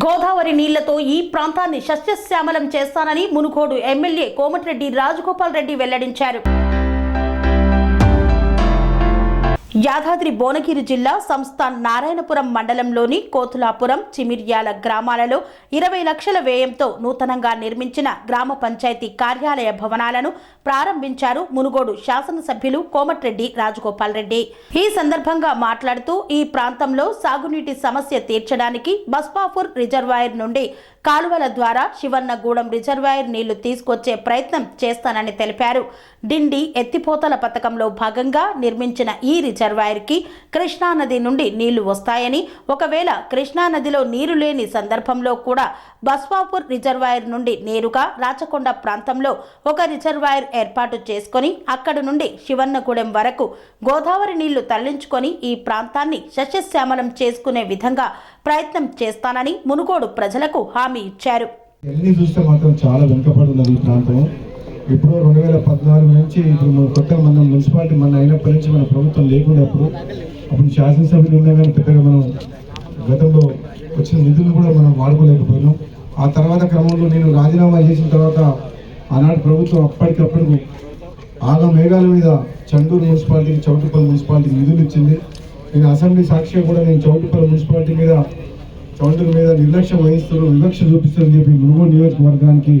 గోదావరి నీళ్ళతో ఈ ప్రాంతాన్ని సస్యశ్యామలం చేస్తానని మునుగోడు ఎమ్మెల్యే కోమటిరెడ్డి రాజగోపాల్ రెడ్డి వెల్లడించారు. యాదాద్రి భువనగిరి జిల్లా సంస్థాన్ నారాయణపురం మండలంలోని కోతులాపురం చిమిర్యాల గ్రామాలలో ఇరవై లక్షల వ్యయంతో నూతనంగా నిర్మించిన గ్రామ పంచాయతీ కార్యాలయ భవనాలను ప్రారంభించారు మునుగోడు శాసనసభ్యులు కోమటిరెడ్డి రాజగోపాల్ రెడ్డి. ఈ సందర్భంగా మాట్లాడుతూ ఈ ప్రాంతంలో సాగునీటి సమస్య తీర్చడానికి బస్పాపూర్ రిజర్వాయర్ నుండి కాలువల ద్వారా శివన్నగూడెం రిజర్వాయర్ నీళ్ళు తీసుకొచ్చే ప్రయత్నం చేస్తానని తెలిపారు. డిండి ఎత్తిపోతల పథకంలో భాగంగా నిర్మించిన ఈ రిజర్వాయర్కి కృష్ణానది నుండి నీళ్ళు వస్తాయని ఒకవేళ కృష్ణానదిలో నీరు లేని సందర్భంలో కూడా బస్వాపూర్ రిజర్వాయర్ నుండి నేరుగా రాచకొండ ప్రాంతంలో ఒక రిజర్వాయర్ ఏర్పాటు చేసుకొని అక్కడి నుండి శివన్నగూడెం వరకు గోదావరి నీళ్ళు తరలించుకొని ఈ ప్రాంతాన్ని సస్యశ్యామలం చేసుకునే విధంగా ప్రయత్నం చేస్తానని మునుగోడు ప్రజలకు హామీ ఇచ్చారు. చూస్తే మాత్రం చాలా వెనుకబడి ఈ ప్రాంతం. ఇప్పుడు రెండు వేల పద్నాలుగు నుంచి ఇప్పుడు మన కొత్తగా మన మున్సిపాలిటీ మన అయినప్పటి నుంచి మన ప్రభుత్వం లేకున్నప్పుడు అప్పుడు శాసనసభ్యులు ఉన్నా కానీ పెద్దగా మనం గతంలో వచ్చిన నిధులు కూడా మనం వాడుకోలేకపోయినాం. ఆ తర్వాత క్రమంలో నేను రాజీనామా చేసిన తర్వాత ఆనాడు ప్రభుత్వం అప్పటికప్పుడు ఆగ మేఘాల మీద చందూరు మున్సిపాలిటీకి చౌటుపల్లి మున్సిపాలిటీకి నిధులు ఇచ్చింది. నేను అసెంబ్లీ సాక్షిగా కూడా నేను చౌటుపల్లి మున్సిపాలిటీ మీద చౌదరి మీద నిర్లక్ష్యం వహిస్తారు వివక్ష చూపిస్తారని చెప్పి మునుగోడు నియోజకవర్గానికి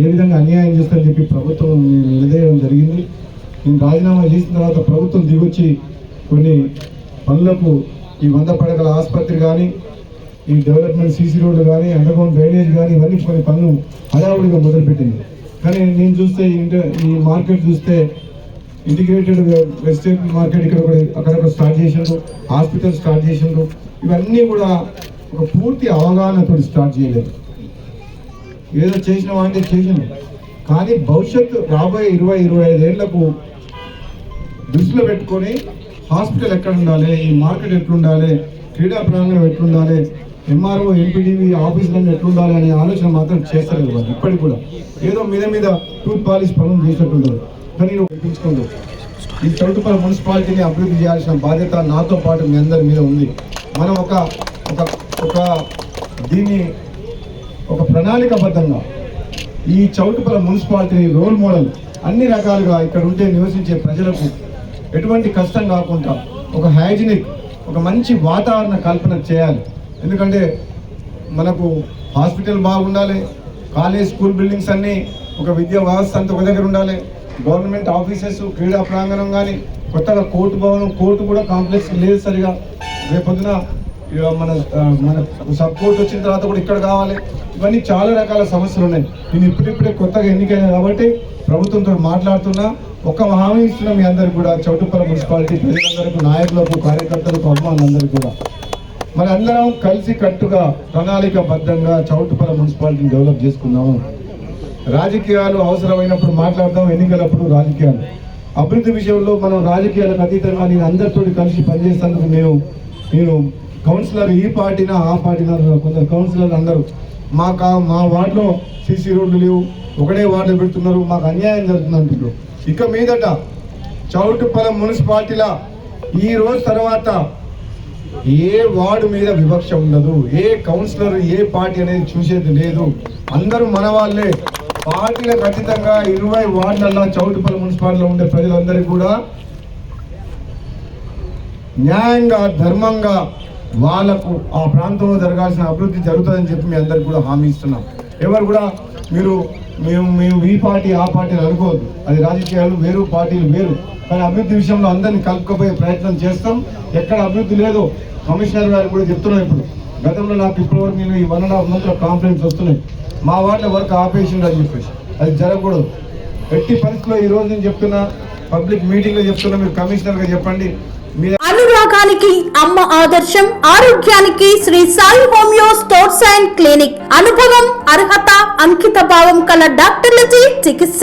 ఏ విధంగా అన్యాయం చేస్తారని చెప్పి ప్రభుత్వం నిలదీయడం జరిగింది. నేను రాజీనామా చేసిన తర్వాత ప్రభుత్వం దిగొచ్చి కొన్ని పనులకు ఈ వంద పడగల ఆసుపత్రి కానీ ఈ డెవలప్మెంట్ సీసీ రోడ్లు కానీ అండర్గ్రౌండ్ డ్రైనేజ్ కానీ ఇవన్నీ కొన్ని పనులు హడావుడిగా మొదలుపెట్టింది. కానీ నేను చూస్తే ఈ ఈ మార్కెట్ చూస్తే ఇంటిగ్రేటెడ్ వెజిటేబుల్ మార్కెట్ ఇక్కడ కూడా అక్కడక్కడ స్టార్ట్ చేసిండ్రు హాస్పిటల్ స్టార్ట్ చేసిండ్రు. ఇవన్నీ కూడా ఒక పూర్తి అవగాహనతో స్టార్ట్ చేయలేదు. ఏదో చేసిన అంటే చేసినాం కానీ భవిష్యత్తు రాబోయే ఇరవై ఇరవై ఐదేళ్ళకు దృష్టిలో పెట్టుకొని హాస్పిటల్ ఎక్కడ ఉండాలి ఈ మార్కెట్ ఎట్లుండాలి క్రీడా ప్రాంగణం ఎట్లుండాలి ఎంఆర్ఓ ఎంపీడీవీ ఆఫీసులన్నీ ఎట్లుండాలి అనే ఆలోచన మాత్రం చేస్తారు వాళ్ళు ఇప్పటికి కూడా. ఏదో మీద మీద టూత్ పాలిష్ పనులు చేసినట్టుండదు కానీ నేను ఒప్పించుకోండి ఈ చౌటుపల్లి మున్సిపాలిటీని అభివృద్ధి చేయాల్సిన బాధ్యత నాతో పాటు మీ అందరి మీద ఉంది. మనం ఒక ఒక ఒక దీన్ని ఒక ప్రణాళికబద్ధంగా ఈ చౌటుపల్లి మున్సిపాలిటీని రోల్ మోడల్ అన్ని రకాలుగా ఇక్కడ ఉంటే నివసించే ప్రజలకు ఎటువంటి కష్టం కాకుండా ఒక హైజినిక్ ఒక మంచి వాతావరణ కల్పన చేయాలి. ఎందుకంటే మనకు హాస్పిటల్ బాగుండాలి కాలేజ్ స్కూల్ బిల్డింగ్స్ అన్నీ ఒక విద్యా వ్యవస్థ అంతా ఒక దగ్గర ఉండాలి. గవర్నమెంట్ ఆఫీసెస్ క్రీడా ప్రాంగణం కానీ కొత్తగా కోర్టు భవనం కోర్టు కూడా కాంప్లెక్స్ లేదు సరిగా. రేపొద్దున ఇక మన మన సబ్ కోర్టు వచ్చిన తర్వాత కూడా ఇక్కడ కావాలి. ఇవన్నీ చాలా రకాల సమస్యలు ఉన్నాయి. నేను ఇప్పుడిప్పుడే కొత్తగా ఎన్నికైనా కాబట్టి ప్రభుత్వంతో మాట్లాడుతున్నా. ఒక హామీ ఇస్తున్నా మీ అందరికి కూడా చౌటుపల్లి మున్సిపాలిటీ ప్రజలందరికీ నాయకులకు కార్యకర్తలకు అభిమానులందరికీ కూడా. మరి అందరం కలిసి కట్టుగా ప్రణాళికబద్ధంగా చౌటుపల మున్సిపాలిటీని డెవలప్ చేసుకుందాము. రాజకీయాలు అవసరమైనప్పుడు మాట్లాడదాం ఎన్నికలప్పుడు రాజకీయాలు. అభివృద్ధి విషయంలో మనం రాజకీయాలకు అతీతంగా నేను అందరితో కలిసి పనిచేస్తాను నేను నేను కౌన్సిలర్ ఈ పార్టీనా ఆ పార్టీనా కొందరు కౌన్సిలర్ అందరూ మా కా మా వార్డులో సీసీ రోడ్లు లేవు ఒకటే వార్డులో పెడుతున్నారు మాకు అన్యాయం జరుగుతుంది అంటున్నారు ఇక మీదట చౌటుపల మున్సిపాలిటీల ఈ రోజు తర్వాత ఏ వార్డు మీద వివక్ష ఉండదు ఏ కౌన్సిలర్ ఏ పార్టీ అనేది చూసేది లేదు. అందరూ మన వాళ్ళే. పార్టీలు ఖచ్చితంగా ఇరవై వార్డులలో చౌటుపల్లి మున్సిపాలిటీలో ఉండే ప్రజలందరికీ కూడా న్యాయంగా ధర్మంగా వాళ్ళకు ఆ ప్రాంతంలో జరగాల్సిన అభివృద్ధి జరుగుతుందని చెప్పి మీ అందరికి కూడా హామీ ఇస్తున్నాం. ఎవరు కూడా మీరు మేము మేము ఈ పార్టీ ఆ పార్టీని అనుకోవద్దు. అది రాజకీయాలు వేరు పార్టీలు వేరు. కానీ అభివృద్ధి విషయంలో అందరినీ కలుపుకోపోయే ప్రయత్నం చేస్తాం. ఎక్కడ అభివృద్ధి లేదో కమిషనర్ గారు కూడా చెప్తున్నాం ఇప్పుడు. గతంలో నాకు ఇప్పటివరకు నేను ఈ వన్ అండ్ హాఫ్ మంత్లో కాంప్లైంట్స్ వస్తున్నాయి. మా వాళ్ళ వర్క్ ఆపేసిండు అని చెప్పేసి. అది జరగకూడదు. ఎట్టి పరిస్థితుల్లో ఈ రోజు నేను చెప్తున్నా పబ్లిక్ మీటింగ్లో చెప్తున్నా మీరు కమిషనర్గా చెప్పండి. మీ అనురాగానికి అమ్మ ఆదర్శం ఆరోగ్యానికి Shri Sai homeo sports and clinic. అనుభవం అర్హత అంకిత భావం కల డాక్టర్లచే చికిత్స.